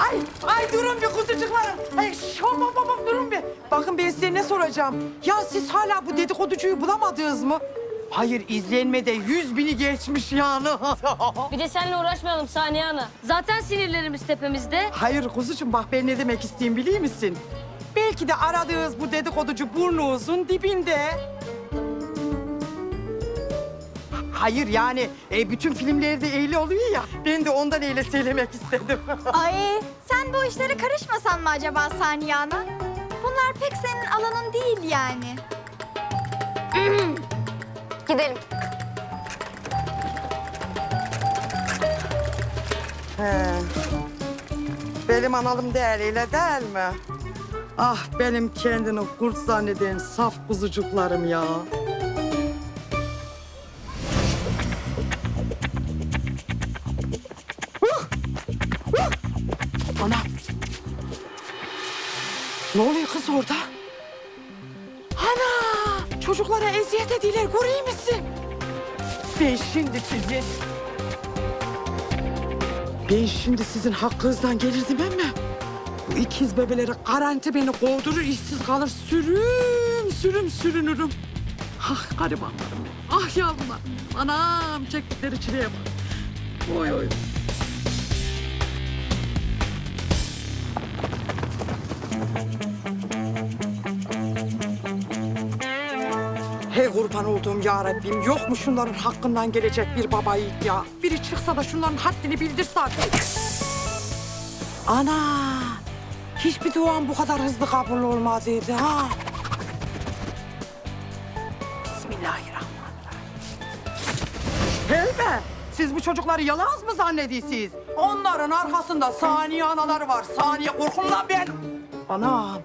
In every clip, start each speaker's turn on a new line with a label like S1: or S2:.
S1: Ay, ay durun bir kuzucuklarım. Ay şom bam bam durun bir. Bakın ben size ne soracağım. Ya siz hala bu dedikoducuyu bulamadınız mı? Hayır izlenmede yüz bini geçmiş yani.
S2: Bir de seninle uğraşmayalım Saniye Ana. Zaten sinirlerimiz tepemizde.
S1: Hayır kuzucuğum bak ben ne demek isteyeyim biliyor musun? Belki de aradığınız bu dedikoducu burnunuzun dibinde. Hayır yani e, bütün filmlerde eğli oluyor ya. Ben de ondan eyle söylemek istedim.
S3: Ay sen bu işlere karışmasan mı acaba Saniye Ana? Bunlar pek senin alanın değil yani.
S2: Gidelim.
S1: He. Benim analım değil öyle değil mi? Ah benim kendini kurt zanneden saf kuzucuklarım ya. Ne oluyor kız orada? Ana! Çocuklara eziyet ediyorlar, görüyor musun? Ben şimdi sizi ben şimdi sizin hakkınızdan gelirdim ama... ...bu ikiz bebeleri garanti beni kovdurur, işsiz kalır, sürüm sürüm sürünürüm. Ah garibanlarım, ah yavrularım. Anam çektikleri çileye bak. Oy oy. Hey kurban olduğum ya Rabbim. Yok mu şunların hakkından gelecek bir baba yiğit ya? Biri çıksa da şunların haddini bildirse artık. Ana! Hiçbir duam bu kadar hızlı kabul olmadıydı ha. Bismillahirrahmanirrahim. Helme! Siz bu çocukları yalaz mı zannediyorsunuz? Onların arkasında saniye anaları var. Saniye korkun lan ben. Anam.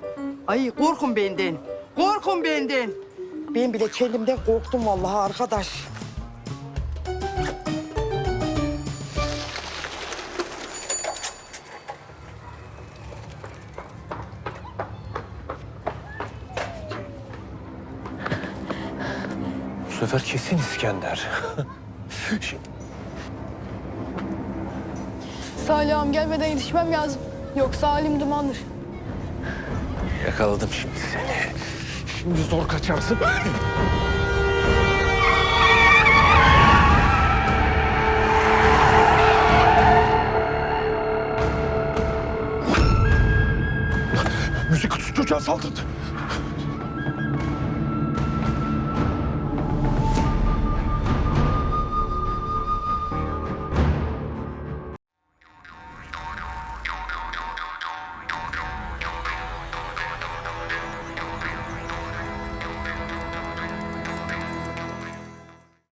S1: Ay korkun benden. Korkun benden. Ben bile kendimden korktum vallahi arkadaş.
S4: Bu sefer kesin İskender. Şimdi
S5: Salih ağam gelmeden yetişmem lazım. Yoksa halim dumandır.
S4: yakaladım şimdi seni. Şimdi zor kaçarsın. Müzik kutusu çocuğa saldırdı.